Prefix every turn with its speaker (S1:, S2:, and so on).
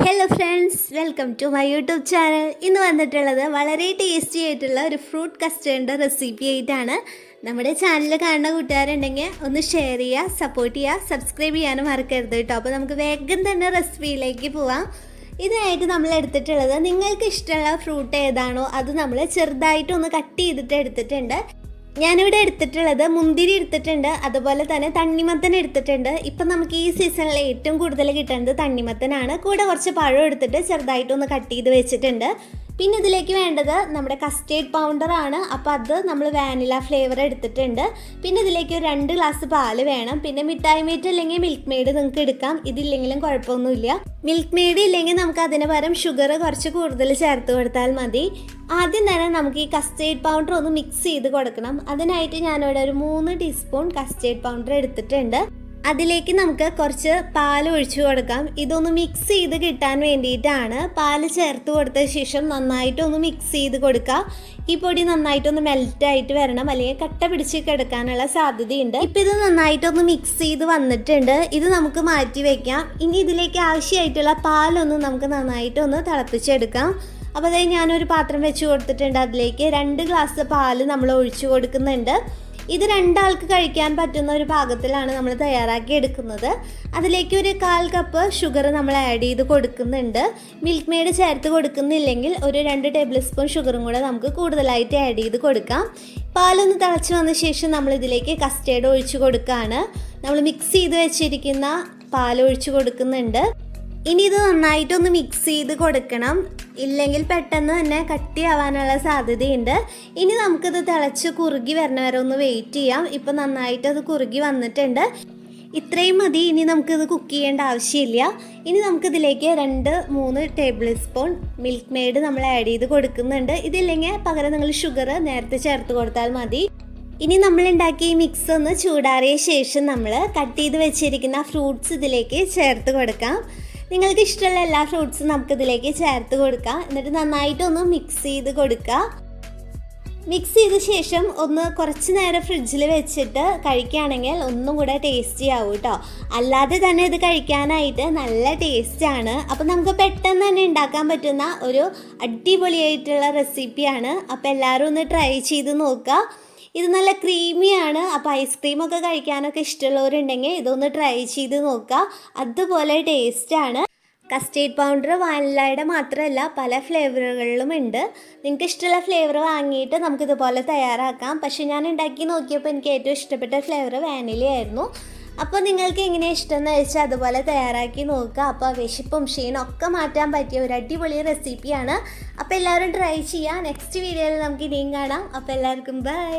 S1: Hello friends welcome to my YouTube channel ഇന്ന് വന്നിട്ടുള്ളത് വളരെ ടേസ്റ്റി ആയിട്ടുള്ള ഒരു ഫ്രൂട്ട് കസ്റ്റേർഡിന്റെ റെസിപ്പി ആയിട്ടാണ്. നമ്മുടെ ചാനൽ കാണുന്ന കൂട്ടുകാരുണ്ടെങ്കിൽ ഒന്ന് ഷെയർ ചെയ്യുക സപ്പോർട്ട് ചെയ്യുക സബ്സ്ക്രൈബ് ചെയ്യാനും മറക്കരുത് കേട്ടോ. അപ്പോൾ നമുക്ക് വേഗം തന്നെ റെസിപ്പിയിലേക്ക് പോവാം. ഇതായിട്ട് നമ്മൾ എടുത്തിട്ടുള്ളത് നിങ്ങൾക്ക് ഇഷ്ടമുള്ള ഫ്രൂട്ട് ഏതാണോ അത് നമ്മൾ ചെറുതായിട്ടൊന്ന് കട്ട് ചെയ്തിട്ട് എടുത്തിട്ടുണ്ട്. ഞാനിവിടെ എടുത്തിട്ടുള്ളത് മുന്തിരി എടുത്തിട്ടുണ്ട് അതുപോലെ തന്നെ തണ്ണിമത്തൻ എടുത്തിട്ടുണ്ട്. ഇപ്പം നമുക്ക് ഈ സീസണിൽ ഏറ്റവും കൂടുതൽ കിട്ടുന്നത് തണ്ണിമത്തനാണ്. കൂടെ കുറച്ച് പഴം എടുത്തിട്ട് ചെറുതായിട്ടൊന്ന് കട്ട് ചെയ്ത് വെച്ചിട്ടുണ്ട്. പിന്നെ ഇതിലേക്ക് വേണ്ടത് നമ്മുടെ കസ്റ്റേർഡ് ആണ്. അപ്പോൾ അത് നമ്മൾ വാനില ഫ്ലേവർ എടുത്തിട്ടുണ്ട്. പിന്നെ ഇതിലേക്ക് ഒരു രണ്ട് ഗ്ലാസ് പാൽ വേണം. പിന്നെ മിഠായി മീറ്റ് അല്ലെങ്കിൽ മിൽക്ക് മെയ്ഡ് നിങ്ങൾക്ക് എടുക്കാം. ഇതില്ലെങ്കിലും കുഴപ്പമൊന്നുമില്ല. മിൽക്ക് മെയ്ഡ് ഇല്ലെങ്കിൽ നമുക്ക് അതിന് പകരം ഷുഗർ കുറച്ച് കൂടുതൽ ചേർത്ത് കൊടുത്താൽ മതി. ആദ്യം തന്നെ നമുക്ക് ഈ കസ്റ്റേർഡ് പൗഡർ ഒന്ന് മിക്സ് ചെയ്ത് കൊടുക്കണം. അതിനായിട്ട് ഞാനിവിടെ ഒരു മൂന്ന് ടീസ്പൂൺ കസ്റ്റേർഡ് പൗഡർ എടുത്തിട്ടുണ്ട്. അതിലേക്ക് നമുക്ക് കുറച്ച് പാൽ ഒഴിച്ചു കൊടുക്കാം. ഇതൊന്ന് മിക്സ് ചെയ്ത് കിട്ടാൻ വേണ്ടിയിട്ടാണ് പാൽ ചേർത്ത് കൊടുത്ത ശേഷം നന്നായിട്ടൊന്ന് മിക്സ് ചെയ്ത് കൊടുക്കുക ഈ പൊടി നന്നായിട്ടൊന്ന് മെൽറ്റായിട്ട് വരണം. അല്ലെങ്കിൽ കട്ട പിടിച്ച് കിടക്കാനുള്ള സാധ്യതയുണ്ട്. ഇപ്പം ഇത് നന്നായിട്ടൊന്ന് മിക്സ് ചെയ്ത് വന്നിട്ടുണ്ട്. ഇത് നമുക്ക് മാറ്റി വയ്ക്കാം ഇനി ഇതിലേക്ക് ആവശ്യമായിട്ടുള്ള പാലൊന്ന് നമുക്ക് നന്നായിട്ടൊന്ന് തിളപ്പിച്ചെടുക്കാം. അപ്പോൾ അതായത് ഞാനൊരു പാത്രം വെച്ച് കൊടുത്തിട്ടുണ്ട്. അതിലേക്ക് രണ്ട് ഗ്ലാസ് പാൽ നമ്മൾ ഒഴിച്ചു കൊടുക്കുന്നുണ്ട്. ഇത് രണ്ടാൾക്ക് കഴിക്കാൻ പറ്റുന്ന ഒരു പാകത്തിലാണ് നമ്മൾ തയ്യാറാക്കി എടുക്കുന്നത്. അതിലേക്ക് ഒരു കാൽ കപ്പ് ഷുഗർ നമ്മൾ ആഡ് ചെയ്ത് കൊടുക്കുന്നുണ്ട്. മിൽക്ക് മെയ്ഡ് ചേർത്ത് കൊടുക്കുന്നില്ലെങ്കിൽ ഒരു രണ്ട് ടേബിൾ സ്പൂൺ ഷുഗറും കൂടെ നമുക്ക് കൂടുതലായിട്ട് ആഡ് ചെയ്ത് കൊടുക്കാം. പാലൊന്ന് തിളച്ച് വന്ന ശേഷം നമ്മൾ ഇതിലേക്ക് കസ്റ്റേർഡ് ഒഴിച്ച് കൊടുക്കുകയാണ് നമ്മൾ മിക്സ് ചെയ്ത് വെച്ചിരിക്കുന്ന പാൽ ഒഴിച്ച് കൊടുക്കുന്നുണ്ട്. ഇനി ഇത് നന്നായിട്ടൊന്ന് മിക്സ് ചെയ്ത് കൊടുക്കണം. ഇല്ലെങ്കിൽ പെട്ടെന്ന് തന്നെ കട്ടിയാവാനുള്ള സാധ്യതയുണ്ട്. ഇനി നമുക്കിത് തിളച്ച് കുറുകി വരണ വരെ ഒന്ന് വെയിറ്റ് ചെയ്യാം. ഇപ്പം നന്നായിട്ട് അത് കുറുകി വന്നിട്ടുണ്ട്. ഇത്രയും മതി. ഇനി നമുക്കിത് കുക്ക് ചെയ്യേണ്ട ആവശ്യമില്ല. ഇനി നമുക്കിതിലേക്ക് രണ്ട് മൂന്ന് ടേബിൾ സ്പൂൺ മിൽക്ക് മെയ്ഡ് നമ്മൾ ആഡ് ചെയ്ത് കൊടുക്കുന്നുണ്ട്. ഇതില്ലെങ്കിൽ പകരം നിങ്ങൾ ഷുഗർ നേരത്തെ ചേർത്ത് കൊടുത്താൽ മതി. ഇനി നമ്മൾ ഉണ്ടാക്കിയ ഈ മിക്സ് ഒന്ന് ചൂടാറിയ ശേഷം നമ്മൾ കട്ട് ചെയ്ത് വെച്ചിരിക്കുന്ന ഫ്രൂട്ട്സ് ഇതിലേക്ക് ചേർത്ത് കൊടുക്കാം. നിങ്ങൾക്ക് ഇഷ്ടമുള്ള എല്ലാ ഫ്രൂട്ട്സും നമുക്ക് ഇതിലേക്ക് ചേർത്ത് കൊടുക്കാം. എന്നിട്ട് നന്നായിട്ടൊന്ന് മിക്സ് ചെയ്ത് കൊടുക്കുക മിക്സ് ചെയ്ത ശേഷം ഒന്ന് കുറച്ച് നേരം ഫ്രിഡ്ജിൽ വെച്ചിട്ട് കഴിക്കുകയാണെങ്കിൽ ഒന്നും കൂടെ ടേസ്റ്റി ആവും കേട്ടോ അല്ലാതെ തന്നെ ഇത് കഴിക്കാനായിട്ട് നല്ല ടേസ്റ്റാണ് അപ്പോൾ നമുക്ക് പെട്ടെന്ന് തന്നെ ഉണ്ടാക്കാൻ പറ്റുന്ന ഒരു അടിപൊളിയായിട്ടുള്ള റെസിപ്പിയാണ് അപ്പോൾ എല്ലാവരും ഒന്ന് ട്രൈ ചെയ്ത് നോക്കുക. ഇത് നല്ല ക്രീമിയാണ് അപ്പോൾ ഐസ്ക്രീമൊക്കെ കഴിക്കാനൊക്കെ ഇഷ്ടമുള്ളവരുണ്ടെങ്കിൽ ഇതൊന്ന് ട്രൈ ചെയ്ത് നോക്കുക. അതുപോലെ ടേസ്റ്റാണ് കസ്റ്റേർഡ് പൗഡർ വാനിലയുടെ മാത്രമല്ല പല ഫ്ലേവറുകളിലും ഉണ്ട്. നിങ്ങൾക്ക് ഇഷ്ടമുള്ള ഫ്ലേവർ വാങ്ങിയിട്ട് നമുക്കിതുപോലെ തയ്യാറാക്കാം. പക്ഷെ ഞാൻ ഉണ്ടാക്കി നോക്കിയപ്പോൾ എനിക്ക് ഏറ്റവും ഇഷ്ടപ്പെട്ട ഫ്ലേവർ വാനിലയായിരുന്നു അപ്പോൾ നിങ്ങൾക്ക് എങ്ങനെയാണ് ഇഷ്ടം എന്ന് വെച്ചാൽ അതുപോലെ തയ്യാറാക്കി നോക്കുക. അപ്പോൾ വിശപ്പും ക്ഷീണം ഒക്കെ മാറ്റാൻ പറ്റിയ ഒരു അടിപൊളി റെസിപ്പിയാണ് അപ്പോൾ എല്ലാവരും ട്രൈ ചെയ്യുക. നെക്സ്റ്റ് വീഡിയോയിൽ നമുക്ക് ഇനിയും കാണാം. അപ്പോൾ എല്ലാവർക്കും ബൈ